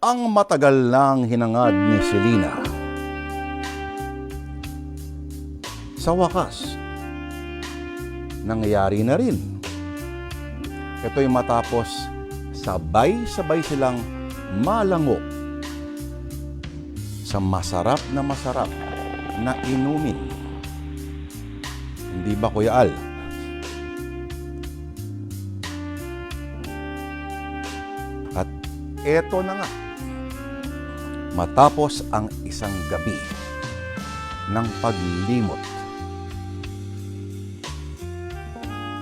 ang matagal nang hinangad ni Selena. Sa wakas, nangyari na rin. Ito'y matapos sabay-sabay silang malango sa masarap na masarap na inumin. Hindi ba Kuya Al? At eto na nga, matapos ang isang gabi ng paglimot.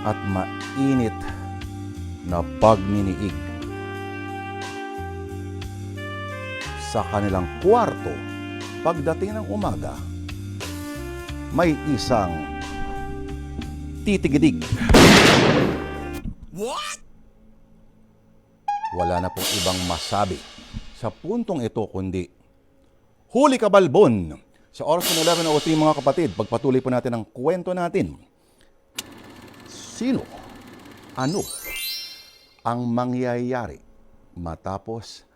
At mainit na pagniniig sa kanilang kwarto pagdating ng umaga may isang titigidig. Wala na pong ibang masabi sa puntong ito kundi Huli ka balbon! Sa oras ng 11.03 mga kapatid, pagpatuloy po natin ang kwento natin. Sino? Ano? Ang mangyayari matapos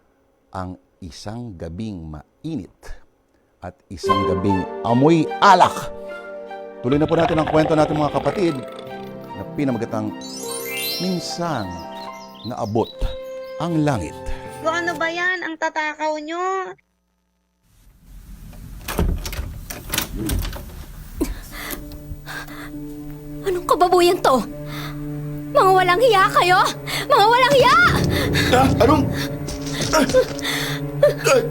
ang isang gabing mainit at isang gabing amoy alak. Tuloy na po natin ang kwento natin mga kapatid na pinamagatang minsan naabot ang langit. So ano ba yan? Ang tatakaw nyo? Anong kababuyan to? Mga walang hiya kayo? Mga walang hiya! Ah, anong... Ah, ah,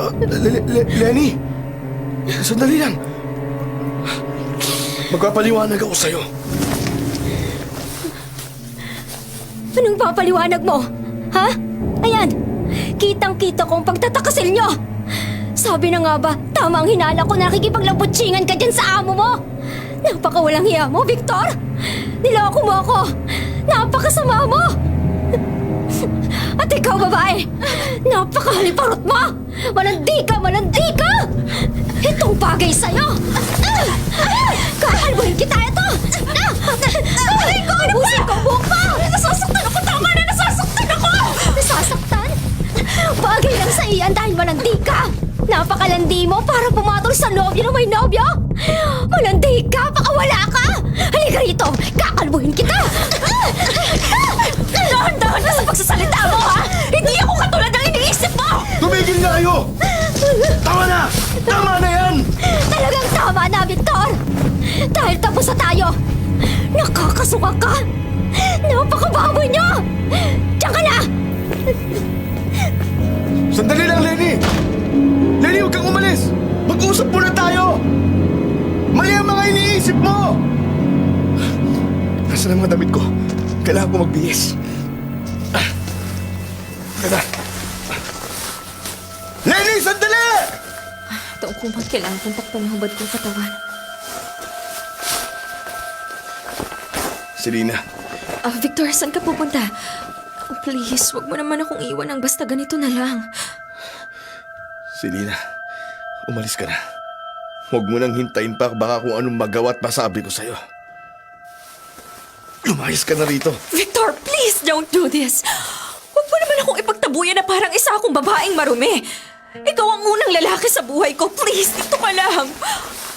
ah, Le- Le- Lenny! Sandali lang. Magpapaliwanag ako sa'yo. Anong papaliwanag mo? Ha? Ayan! Kitang-kita ko ang pagtatakasil nyo! Sabi na nga ba, tama ang hinala ko na nakikipaglabutsingan ka dyan sa amo mo! Napakawalang hiya mo, Victor! Niloko mo ako! Napakasama mo! At ikaw, babae! Napakahaliparot mo! Malandi ka! Malandi ka! Itong bagay sa'yo! Kakalbuhin kita ito! Aray ko! Ano ba? ko ang buhok mo! Nasasaktan Bagay lang sa iyan dahil malandi ka! Napakalandi mo para pumatol sa nobyo na may nobyo! Malandi ka! Pakawala ka! Halika rito! Kakalbuhin kita! Dahan-dahan na sa pagsasalita mo, ha? Hindi ako katulad ng iniisip mo! Tumigil na kayo! Tama na! Tama na yan! Talagang tama na, Victor! Dahil tapos na tayo! Nakakasuka ka! Napakababoy niyo! Diyan ka na! Huwag kang umalis! Mag-usap muna tayo! Mali ang mga iniisip mo! Nasaan ang mga damit ko? Kailangan ko magbihis. Teka. Lenny, sandali! Taong kumang kailangan kong takpan ang hubad kong katawan. Selena, Ah, Victor, saan ka pupunta? Please, wag mo naman akong iwan ng basta ganito na lang. Selena, umalis ka na. Huwag mo nang hintayin pa baka kung anong magawa at masabi ko sa'yo. Lumayas ka na rito. Victor, please don't do this. Huwag mo naman akong ipagtabuyan na parang isa akong babaeng marumi. Ikaw ang unang lalaki sa buhay ko. Please, dito ka lang.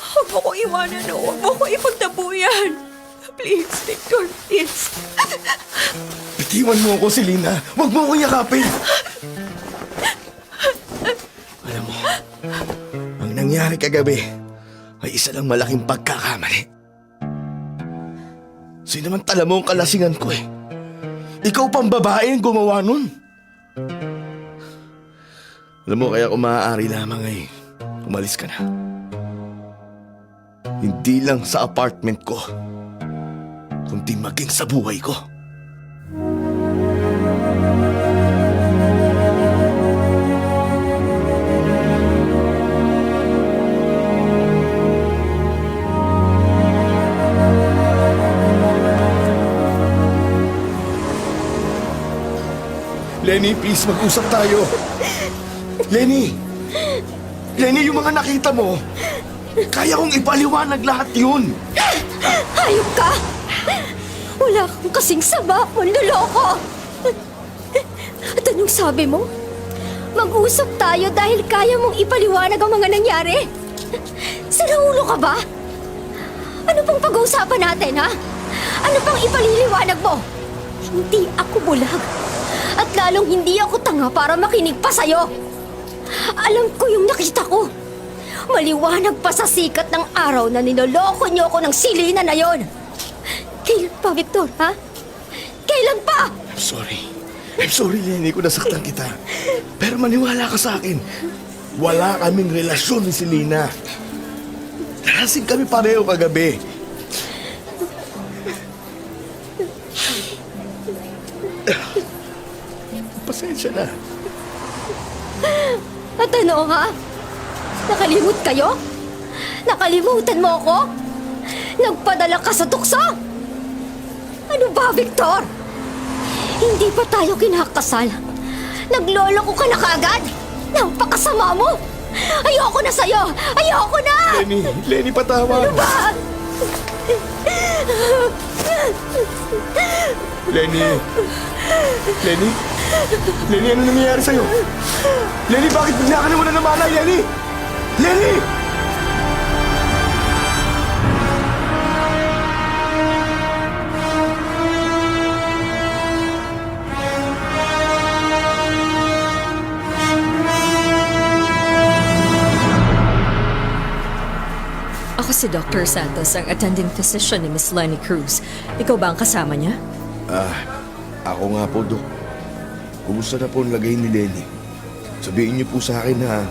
Huwag mo ko iwanan o huwag mo ko ipagtabuyan. Please, Victor, please. Bitiwan mo ako, Selena. Huwag mo akong yakapin. Nangyari kagabi ay isa lang malaking pagkakamali. Sinamantala mo ang kalasingan ko eh. Ikaw pang babae ang gumawa nun. Alam mo, kaya kung maaari lamang ay umalis ka na. Hindi lang sa apartment ko, kundi maging sa buhay ko. Lenny, please, mag-usap tayo. Lenny! Lenny, yung mga nakita mo, kaya kong ipaliwanag lahat yun. Hayop ka! Wala kang kasing sama, manluloko! Anong sabi mo? Mag-usap tayo dahil kaya mong ipaliwanag ang mga nangyari. Sira ulo ka ba? Ano pang pag-uusapan natin, ha? Ano pang ipaliliwanag mo? Hindi ako bulag. At lalong hindi ako tanga para makinig pa sa'yo. Alam ko yung nakita ko. Maliwanag pa sa sikat ng araw na niloloko niyo ako ng silina na yon. Kailan pa, Victor, ha? Kailan pa? I'm sorry. I'm sorry, Lenny, kung nasaktan kita. Pero maniwala ka sa akin. Wala kaming relasyon ni Selena. Nalasing kami pareho kagabi. At ano, ha? Nakalimut kayo? Nakalimutan mo ako? Nagpadala ka sa tukso? Ano ba, Victor? Hindi pa tayo kinakasal. Nagloloko ka na kaagad? Napakasama mo! Ayoko na sa'yo! Ayoko na! Lenny, Lenny, patawad. Ba? Lenny. Lenny? Lenny, ano nangyayari sa'yo? Lenny, bakit bigla ka naman na namalay, Lenny? Lenny! Ako si Dr. Santos, ang attending physician ni Miss Lenny Cruz. Ikaw ba ang kasama niya? Ah, ako nga po, Dok. Kumusta na po ang lagay ni Lenny? Sabihin niyo po sa akin na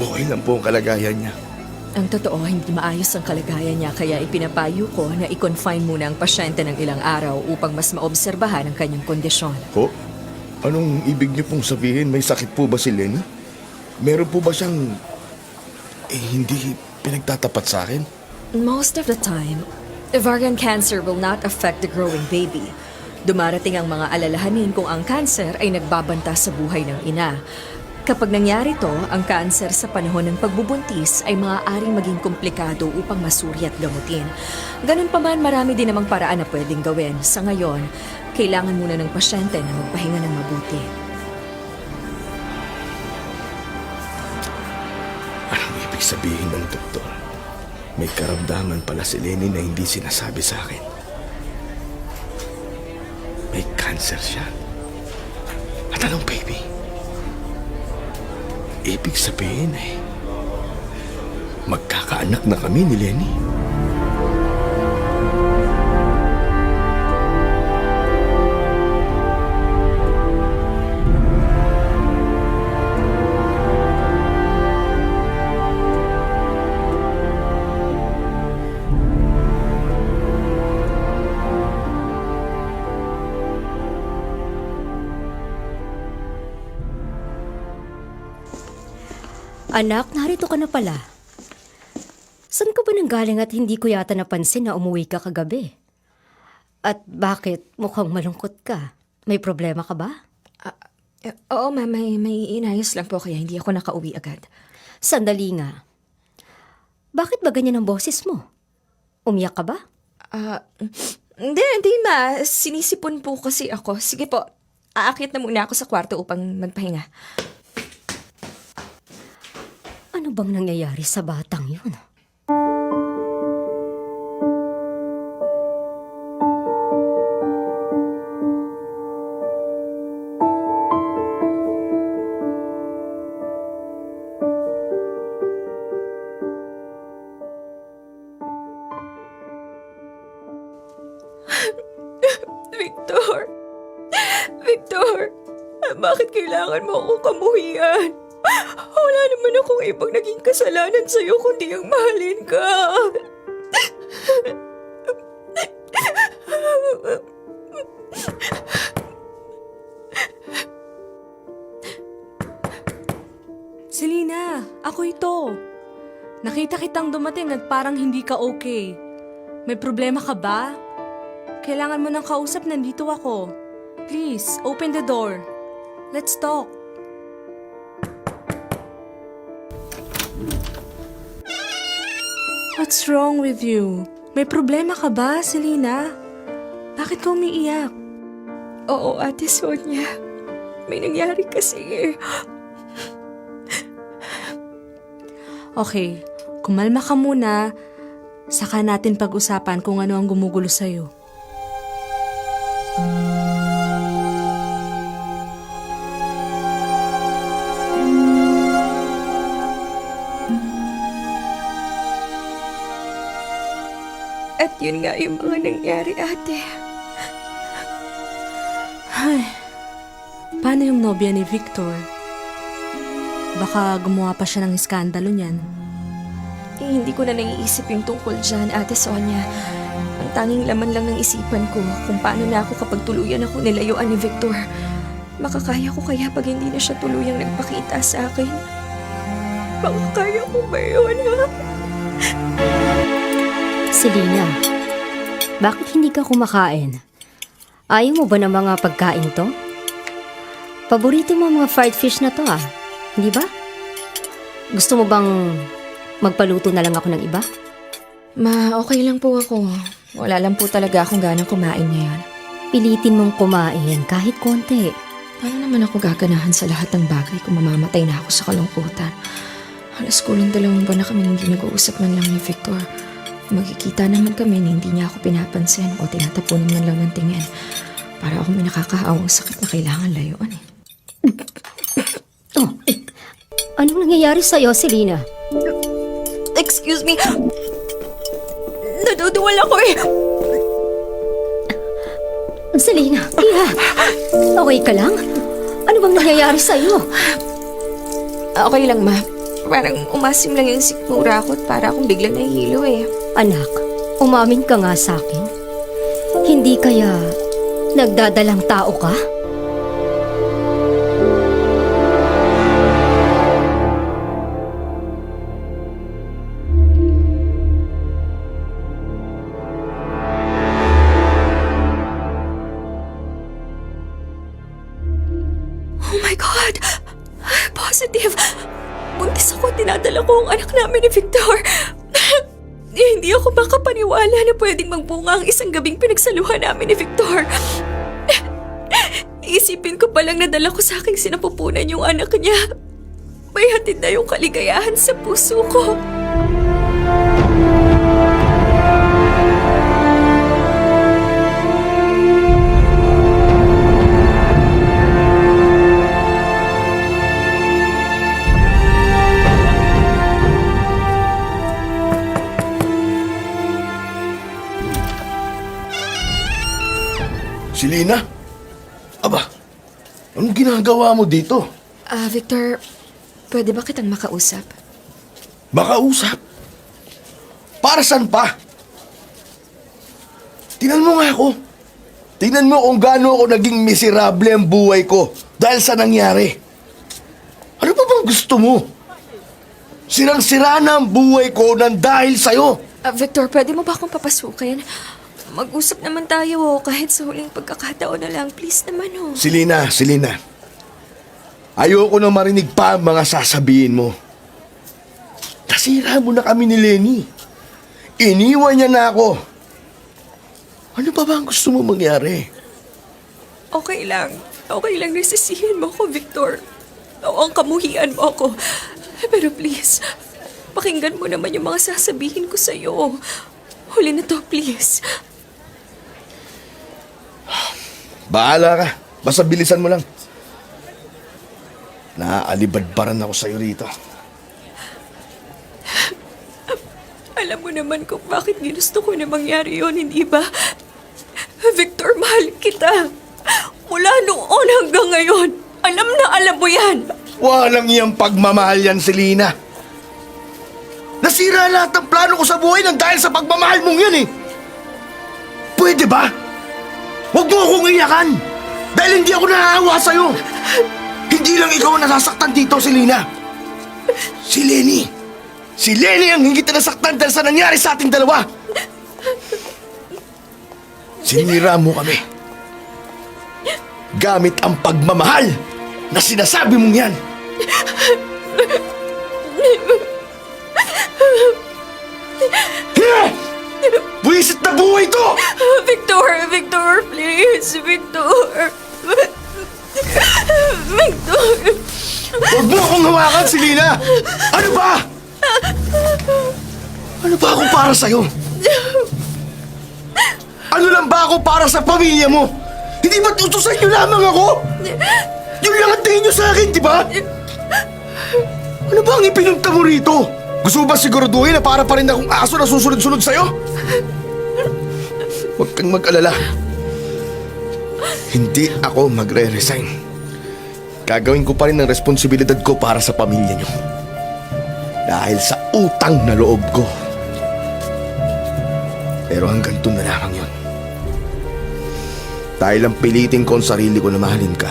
okay lang po ang kalagayan niya. Ang totoo, hindi maayos ang kalagayan niya kaya ipinapayo ko na i-confine muna ang pasyente ng ilang araw upang mas maobserbahan ang kanyang kondisyon. Po? Anong ibig niyo pong sabihin? May sakit po ba si Lenny? Meron po ba siyang... Eh, hindi pinagtatapat sa akin? Most of the time, ovarian cancer will not affect the growing baby. Dumarating ang mga alalahanin kung ang cancer ay nagbabanta sa buhay ng ina. Kapag nangyari to, ang cancer sa panahon ng pagbubuntis ay maaaring maging komplikado upang masuri at gamutin. Ganun pa man, marami din namang paraan na pwedeng gawin. Sa ngayon, kailangan muna ng pasyente na magpahinga ng mabuti. Anong ibig sabihin ng doktor? May karamdaman pala si Lenny na hindi sinasabi sa akin. Cancer siya. At anong baby? Ibig sabihin eh, magkakaanak na kami ni Lenny. Anak, narito ka na pala. Saan ka ba nanggaling at hindi ko yata napansin na umuwi ka kagabi? At bakit mukhang malungkot ka? May problema ka ba? Eh, Oo, ma'am. May, may inayos lang po kaya hindi ako nakauwi agad. Sandali nga. Bakit ba ganyan ang boses mo? Umiyak ka ba? Ah, hindi, hindi ma. Sinisipon po kasi ako. Sige po, aakit na muna ako sa kwarto upang magpahinga. Ano bang nangyayari sa batang yun? Victor! Victor! Bakit kailangan mo akong kamuhian? Wala naman akong ibang naging kasalanan sa'yo kundi ang mahalin ka. Selena, ako ito. Nakita kitang dumating at parang hindi ka okay. May problema ka ba? Kailangan mo ng kausap, nandito ako. Please, open the door. Let's talk. What's wrong with you? May problema ka ba, Selena? Bakit ka umiiyak? Oo, Ate Sonia. may nangyari kasi eh. Okay, kumalma ka muna. Saka natin pag-usapan kung ano ang gumugulo sa'yo. At yun nga yung mga nangyari, ate. Ay, paano yung nobya ni Victor? Baka gumawa pa siya ng iskandalo niyan. Eh, hindi ko na naiisip yung tungkol dyan, ate Sonia. Ang tanging laman lang ng isipan ko kung paano na ako kapag tuluyan ako nilayuan ni Victor. Makakaya ko kaya pag hindi na siya tuluyang nagpakita sa akin? Makakaya ko ba yun, ha? Selena, bakit hindi ka kumakain? Ayaw mo ba ng mga pagkain to? Paborito mo ang mga fried fish na to ah, hindi ba? Gusto mo bang magpaluto na lang ako ng iba? Ma, okay lang po ako. Wala lang po talaga akong ganang kumain ngayon. Pilitin mong kumain kahit konti. Paano naman ako gaganahan sa lahat ng bagay kung mamamatay na ako sa kalungkutan? Halos kulang dalawang buwan na kami hindi nag-uusap man lang ni Victor. Magkikita naman kami na hindi niya ako pinapansin o tinatapunan man lang ng tingin. Para ako may nakakahawang sakit na kailangan layuan eh. Oh, eh, anong nangyayari sa'yo, Selena? Excuse me! Naduduwal ako eh! Selena, Iha, okay ka lang? Ano bang nangyayari sa'yo? Okay lang ma. Parang umasim lang yung sikmura ko at para akong biglang nahihilo eh. Anak, umamin ka nga sa akin. Hindi kaya nagdadalang tao ka? Oh my God! Positive! Buntis ako dinadala ko ang anak namin ni Victor. Hindi ako makapaniwala na pwedeng magbunga ang isang gabing pinagsaluhan namin ni Victor. Isipin ko palang nadala ko sa aking sinapupunan yung anak niya. May hatid na yung kaligayahan sa puso ko. Si Lina? Aba, anong ginagawa mo dito? Ah, Victor, pwede ba kitang makausap? Makausap? Para saan pa? Tingnan mo nga ako. Tingnan mo kung gaano ako naging miserable ang buhay ko dahil sa nangyari. Ano pa bang gusto mo? Sirang-sira na ang buhay ko nang dahil sa'yo. Ah, Victor, pwede mo ba akong papasukin? Mag-usap naman tayo oh, kahit sa huling pagkakataon na lang. Please naman oh. Silina, Silina. Ayoko na marinig pa ang mga sasabihin mo. Nasira mo na kami ni Lenny. Iniwan niya na ako. Ano pa ba ang gusto mo mangyari? Okay lang. Okay lang na sisihin mo ako, Victor. O ang kamuhian mo ako. Pero please, pakinggan mo naman yung mga sasabihin ko sa'yo. Huli na to, please. Bahala ka. Basta bilisan mo lang. Naaalibadbaran ako sa'yo rito. Alam mo naman kung bakit ginusto ko na mangyari yon, hindi ba? Victor, mahal kita. Mula noon hanggang ngayon, alam na alam mo yan. Walang iyang pagmamahal yan, Selena. Nasira lahat ng plano ko sa buhay nang dahil sa pagmamahal mong yan eh. Pwede ba? Huwag mo akong iyakan. Dahil hindi ako naaawa sa'yo. Hindi lang ikaw ang nasasaktan dito, Selena. Si Lenny. Si Lenny ang higit na nasaktan dahil sa nangyari sa ating dalawa. Sinira mo kami. Gamit ang pagmamahal na sinasabi mong yan. Hira! Buwisit na buhay to! Victor, Victor, please, Victor. Huwag mo akong hawakan, Selena! Ano ba? Ano ba ako para sa'yo? Ano lang ba ako para sa pamilya mo? Hindi ba tutusan niyo lamang ako? Yun lang ang tingin niyo sa akin, di ba? Ano ba ang ipinunta mo rito? Gusto mo ba siguraduhin na para pa rin akong aso na susunod-sunod sa'yo? Huwag kang mag-alala. Hindi ako magre-resign. Gagawin ko pa rin ang responsibilidad ko para sa pamilya niyo. Dahil sa utang na loob ko. Pero hanggang doon na lamang yun. Dahil ang pilitin ko ang sarili ko na mahalin ka.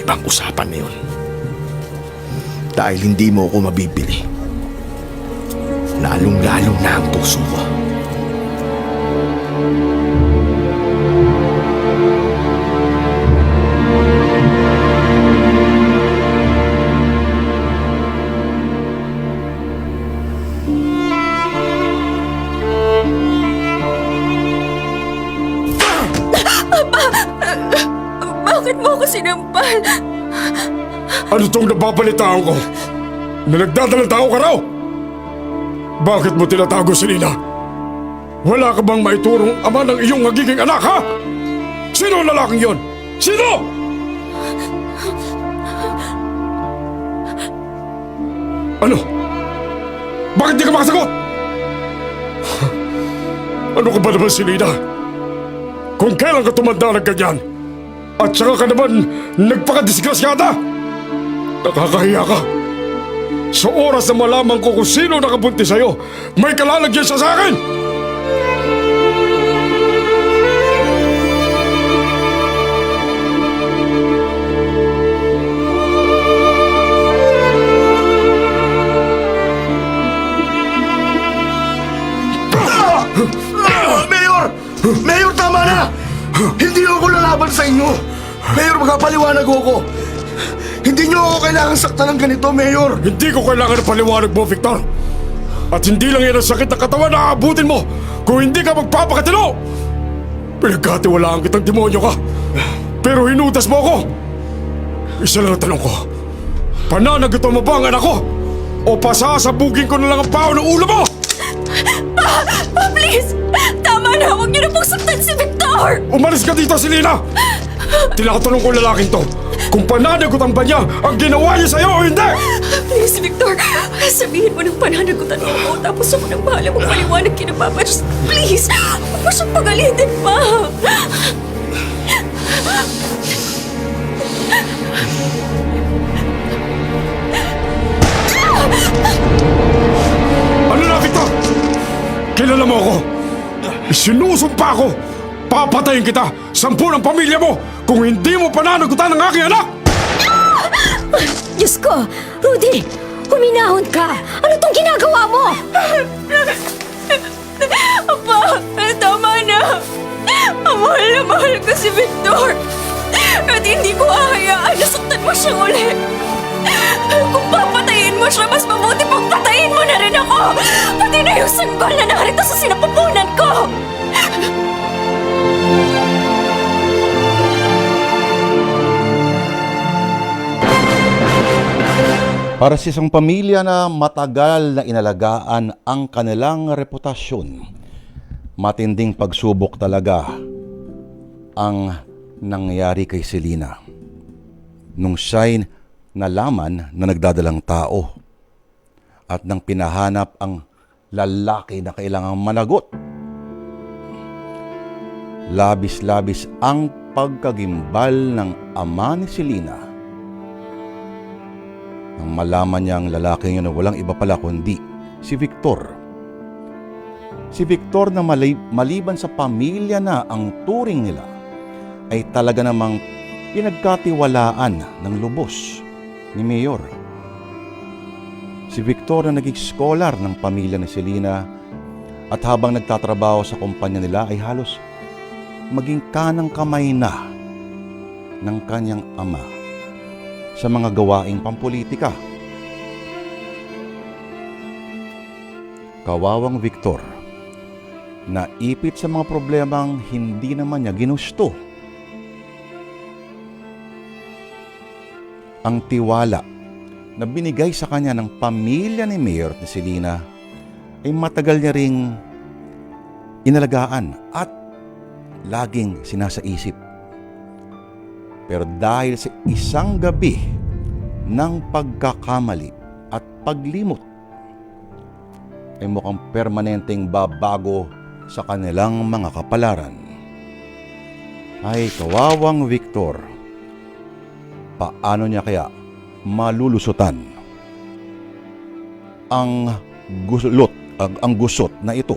Ibang usapan na yun. Dahil hindi mo ako mabibili. Lalong-lalo na ang puso ko. Bakit mo ako sinampal? Ano tong napapalitaan ko? Na nagdadalang tao ka raw? Bakit mo tinatago si Lina? Wala ka bang maiturong ama ng iyong magiging anak, ha? Sino ang lalaking yon? Sino? Ano? Bakit di ka makasagot? Ano ka ba naman si Lina? Kung kailan ka tumanda ng ganyan, at saka ka naman nagpakadisgrasyada! Nakakahiya ka! Sa oras na malaman ko kung sino nakabunti sa'yo, may kalalagyan sa akin! Mayor! Mayor, tama na! Hindi ako lalaban sa inyo! Mayor, magpapaliwanag ako! Hindi niyo ako kailangan saktan ng ganito, Mayor! Hindi ko kailangan ng paliwanag mo, Victor! At hindi lang yan ang sakit ng katawan na aabutin mo kung hindi ka magpapakatino! Pinagkatiwalaan kitang demonyo ka! Pero hinutas mo ako! Isa lang ang tanong ko. Pananagutan mo ba ang anak ko? O pasasabugin ko na lang ang pao ng ulo mo? Ah, please! Tama na! Huwag niyo na pong saktan si Victor! Umalis ka dito, Selena! Tinatanong ko lalaking to kung pananagutan ba niya ang ginawa niya sa'yo o hindi! Please, Victor! Sabihin mo ng pananagutan mo ako tapos ako nang bahala mong paliwanag kina Papa. Just please! Huwag mo siyang pagalitin pa! Ano na, Victor? Kilala mo ako. Sinusumpa ko. Papatayin kita. Sampu ng pamilya mo kung hindi mo pananagutan ang aking anak! Diyos ko! Rudy! Huminahon ka! Ano tong ginagawa mo? Apa! Tama na! Mahal na mahal ko si Victor! At hindi ko hahayaan na saktan mo siya uli! Kung papatayin mo siya, mas mabuti pang patayin mo na rin ako! Pati na yung sanggol na narito sa sinapupunan ko! Para sa isang pamilya na matagal na inalagaan ang kanilang reputasyon, matinding pagsubok talaga ang nangyari kay Selena. Nung siya'y nalaman na nagdadalang tao at nang pinahanap ang lalaki na kailangang managot. Labis-labis ang pagkagimbal ng ama ni Selena nang malaman niya ang lalaking yun na walang iba pala kundi si Victor. Si Victor na mali- maliban sa pamilya na ang turing nila ay talaga namang pinagkatiwalaan ng lubos ni Mayor. Si Victor na naging scholar ng pamilya ni Selena at habang nagtatrabaho sa kumpanya nila ay halos maging kanang kamay na ng kanyang ama sa mga gawaing pampolitika. Kawawang Victor, naipit sa mga problemang hindi naman niya ginusto. ang tiwala na binigay sa kanya ng pamilya ni Mayor at ni Selena ay matagal niya ring inalagaan at laging sinasaisip. Pero dahil sa isang gabi ng pagkakamali at paglimot, ay mukhang permanenteng babago sa kanilang mga kapalaran. Ay kawawang Victor, paano niya kaya malulusutan ang gusot, ang, ang gusot na ito